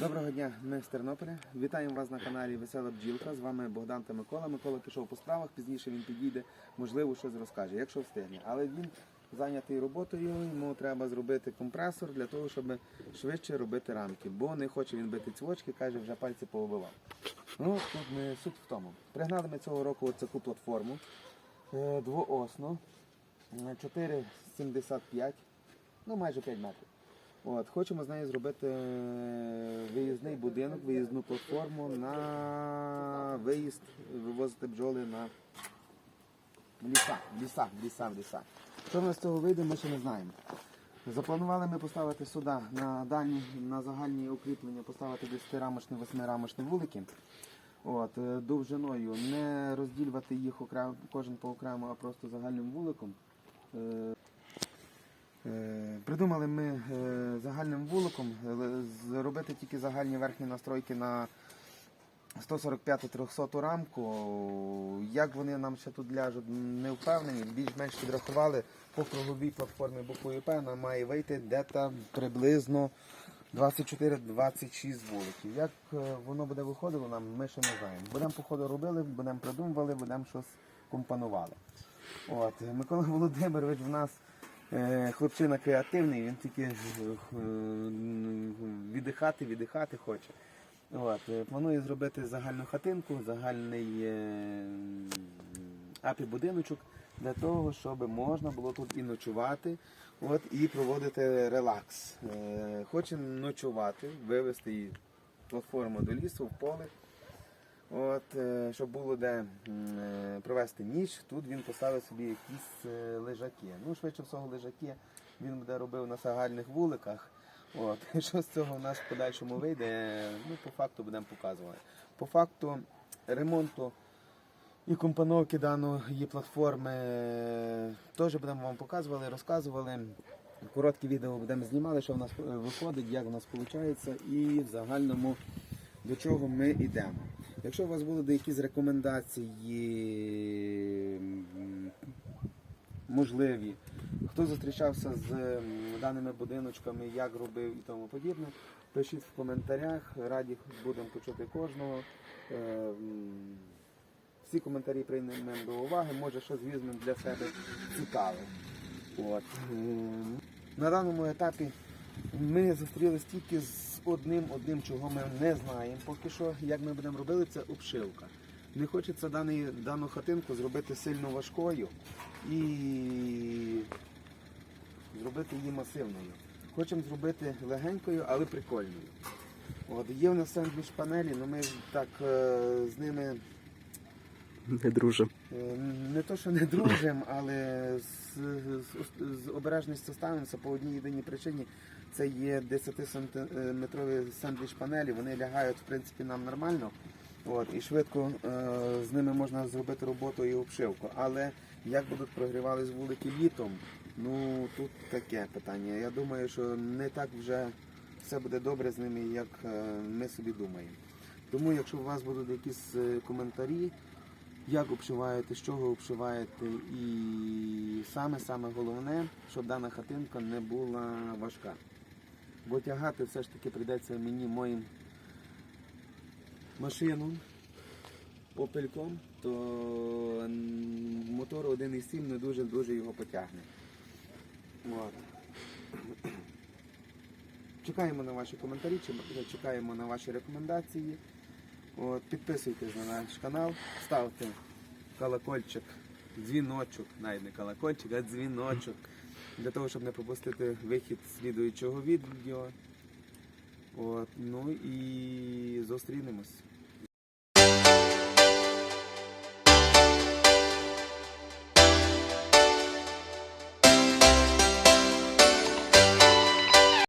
Доброго дня, ми з Тернополя. Вітаємо вас на каналі Весела Бджілка. З вами Богдан та Микола. Микола пішов по справах, пізніше він підійде, можливо, щось розкаже, якщо встигне. Але він зайнятий роботою, йому треба зробити компресор для того, щоб швидше робити рамки. Бо не хоче він бити цвочки, каже, вже пальці повибивав. Ну, тут ми суть в тому. Пригнали ми цього року оцяку платформу е, двоосну, е, 4,75, ну майже 5 метрів. От, хочемо з нею зробити е, виїзний будинок, виїзну платформу на виїзд, вивозити бджоли на ліса, ліса, ліса, ліса. Що в нас з цього вийде, ми ще не знаємо. Запланували ми поставити сюди на дальні, на загальні укріплення, поставити 10-рамочні, 8-рамочні вулики. От, е, довжиною, не розділювати їх окремо, кожен по окремо, а просто загальним вуликом. Е, Придумали ми е, загальним вуликом е, зробити тільки загальні верхні настройки на 145-300 рамку. Як вони нам ще тут ляжуть, не впевнені. Більш-менш підрахували по круговій платформі буквою П нам має вийти десь приблизно 24-26 вуликів. Як воно буде виходило нам, ми ще не знаємо. Будемо по ходу робили, будемо придумували, будемо щось компонували. От, Микола Володимирович в нас хлопчина креативний, він тільки е, віддихати, віддихати хоче. От, е, планує зробити загальну хатинку, загальний е, апі-будиночок для того, щоб можна було тут і ночувати, от, і проводити релакс. Е, хоче ночувати, вивезти її платформу до лісу, в поле. От, е, щоб було де е, провести ніч, тут він поставив собі якісь е, лежаки. Ну, швидше всього, лежаки він буде робив на сагальних вуликах. От, що з цього в нас в подальшому вийде, ну, по факту будемо показувати. По факту ремонту і компоновки даної платформи теж будемо вам показували, розказували. Короткі відео будемо знімали, що в нас виходить, як в нас виходить, і в загальному до чого ми йдемо. Якщо у вас будуть якісь рекомендації можливі, хто зустрічався з даними будиночками, як робив і тому подібне, пишіть в коментарях, раді будемо почути кожного. Е, Всі коментарі приймемо до уваги, може щось візьмемо для себе цікаве. От. Ем, На даному етапі ми зустрілися тільки з одним, одним, чого ми не знаємо поки що. Як ми будемо робити, це обшивка. Не хочеться даний, дану хатинку зробити сильно важкою і зробити її масивною. Хочемо зробити легенькою, але прикольною. От, є в нас сендвіч панелі, але ми так е, з ними Не друже. Е, Не то, що не дружимо, але з, з, з обережністю ставимося по одній єдиній причині. Це є 10-сантиметрові сендвіч панелі, вони лягають в принципі нам нормально. От, і швидко е, з ними можна зробити роботу і обшивку. Але як будуть прогрівались вулики літом, ну тут таке питання. Я думаю, що не так вже все буде добре з ними, як е, ми собі думаємо. Тому, якщо у вас будуть якісь е, коментарі, як обшиваєте, з чого обшиваєте, і саме-саме головне, щоб дана хатинка не була важка. Бо тягати все ж таки прийдеться мені моїм машину опельком, то мотор 1,7 не дуже дуже його потягне. От. Чекаємо на ваші коментарі, чекаємо на ваші рекомендації. От, підписуйтесь на наш канал, ставте колокольчик, дзвіночок, навіть не колокольчик, а дзвіночок, для того, щоб не пропустити вихід слідуючого відео. От, ну і зустрінемось.